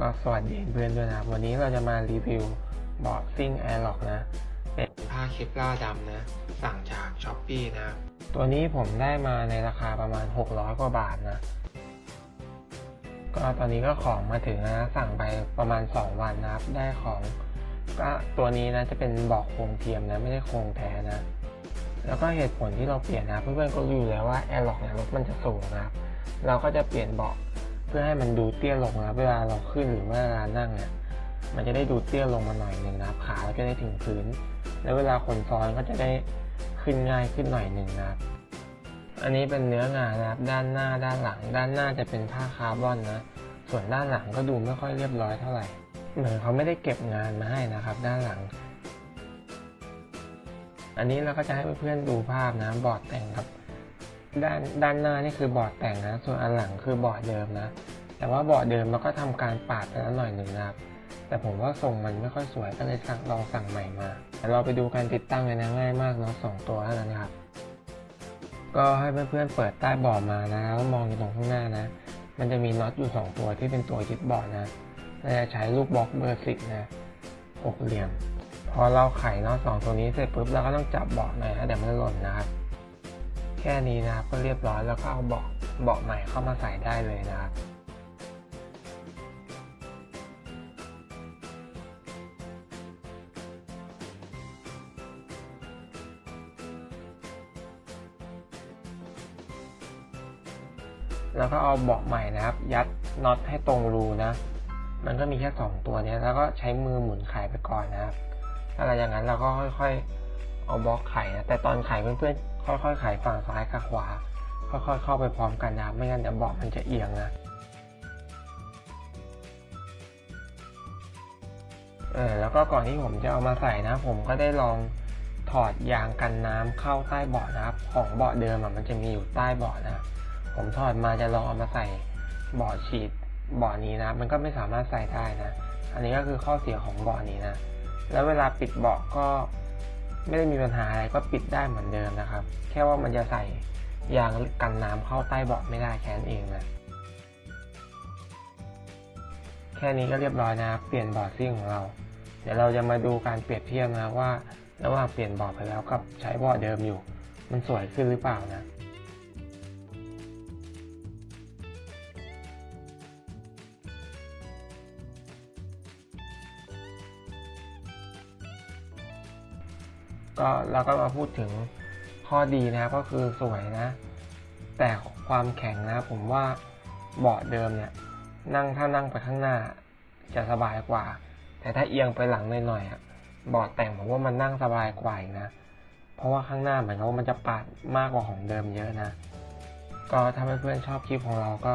ก็สวัสดีเพื่อนด้วยนะวันนี้เราจะมารีวิวเบาะซิ่งแอร์ล็อกนะ เป็นผ้าเคปล่าดำนะ สั่งจากช้อปปีนะ ตัวนี้ผมได้มาในราคาประมาณ 600 กว่าบาทนะ ก็ตอนนี้ก็ของมาถึงนะ สั่งไปประมาณ 2 วันนะครับ ได้ของ ก็ตัวนี้นะจะเป็นเบาะโครงเทียมนะ ไม่ได้โครงแท้นะ แล้วก็เหตุผลที่เราเปลี่ยนนะ เพื่อนๆก็รู้อยู่แล้วว่าแอร์ล็อกเนี่ยรถมันจะสูงนะครับ เราก็จะเปลี่ยนเบาะ พื่อให้มันดูเตี้ยลงนะเวลาเราขึ้นหรือว่าเวลานั่งเนี่ย มันจะได้ดูเตี้ยลงมาหน่อยหนึ่งนะครับ ขาเราจะได้ถึงพื้น แล้วเวลาคนซ้อนก็จะได้ขึ้นง่ายขึ้นหน่อยหนึ่งนะครับ อันนี้เป็นเนื้องานนะครับ ด้านหน้าด้านหลัง ด้านหน้าจะเป็นผ้าคาร์บอนนะ ส่วนด้านหลังก็ดูไม่ค่อยเรียบร้อยเท่าไหร่ เหมือนเขาไม่ได้เก็บงานมาให้นะครับ ด้านหลัง อันนี้เราก็จะให้เพื่อนๆดูภาพนะบอร์ดแต่งครับ ด้านด้านหน้านี่คือบอร์ดแต่งนะ ส่วนอันหลังคือบอร์ดเดิมนะ แต่ว่าบอร์ดเดิมเราก็ทำการปาดไปแล้วหน่อยหนึ่งนะครับ แต่ผมว่าทรงมันไม่ค่อยสวยก็เลยสั่งลองสั่งใหม่มาเดี๋ยวเราไปดูการติดตั้งเลยนะง่ายมากเนาะสองตัวเท่านั้นครับ ก็ให้เพื่อนๆเปิดใต้บอร์ดมานะแล้วมองอยู่ตรงข้างหน้านะ มันจะมีน็อตอยู่สองตัวที่เป็นตัวยึดบอร์ดนะเราจะใช้ลูกบล็อกเบอร์สิบนะหกเหลี่ยม พอเราไขน็อตสองตัวนี้เสร็จปุ๊บเราก็ต้องจับเบาะหน่อยนะเดี๋ยวมันหล่นนะครับ แค่นี้นะครับก็เรียบร้อยแล้วก็เอาเบาะเบาะใหม่เข้ามาใส่ได้เลยนะครับแล้วก็เอาเบาะใหม่นะครับ ยัดน็อตให้ตรงรูนะ มันก็มีแค่สองตัวเนี้ยแล้วก็ใช้มือหมุนไขไปก่อนนะครับถ้าหลังจากนั้นเราก็ค่อยๆ เอาบล็อกไขนะแต่ตอนไขเพื่อนๆค่อยๆไขฝั่งซ้ายกับขวาค่อยๆเข้าไปพร้อมกันนะไม่งั้นเดี๋ยวเบาะมันจะเอียงนะเออแล้วก็ก่อนที่ผมจะเอามาใส่นะ ผมก็ได้ลองถอดยางกันน้ำเข้าใต้เบาะนะครับ ของเบาะเดิมอะมันจะมีอยู่ใต้เบาะนะ ผมถอดมาจะลองเอามาใส่เบาะฉีดเบาะนี้นะ มันก็ไม่สามารถใส่ได้นะ อันนี้ก็คือข้อเสียของเบาะนี้นะ แล้วเวลาปิดเบาะก็ ไม่ได้มีปัญหาอะไรก็ปิดได้เหมือนเดิมนะครับ แค่ว่ามันจะใส่ยางกันน้ำเข้าใต้เบาะไม่ได้แค่นั้นเองนะแค่นี้ก็เรียบร้อยนะเปลี่ยนเบาะซิ่งของเรา เดี๋ยวเราจะมาดูการเปรียบเทียบนะว่า ระหว่างเปลี่ยนเบาะไปแล้วกับใช้เบาะเดิมอยู่ มันสวยขึ้นหรือเปล่านะ ก็เราก็มาพูดถึงข้อดีนะครับก็คือสวยนะ แต่ความแข็งนะผมว่าเบาะเดิมเนี่ย นั่งถ้านั่งไปข้างหน้าจะสบายกว่า แต่ถ้าเอียงไปหลังหน่อยๆอะเบาะแต่งผมว่ามันนั่งสบายกว่าอีกนะ เพราะว่าข้างหน้าเหมือนกับว่ามันจะปาดมากกว่าของเดิมเยอะนะ ก็ถ้าเพื่อนๆชอบคลิปของเราก็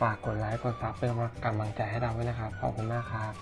ฝากกดไลค์กดซับเป็นกำลังใจให้เราด้วยนะครับ ขอบคุณมากครับ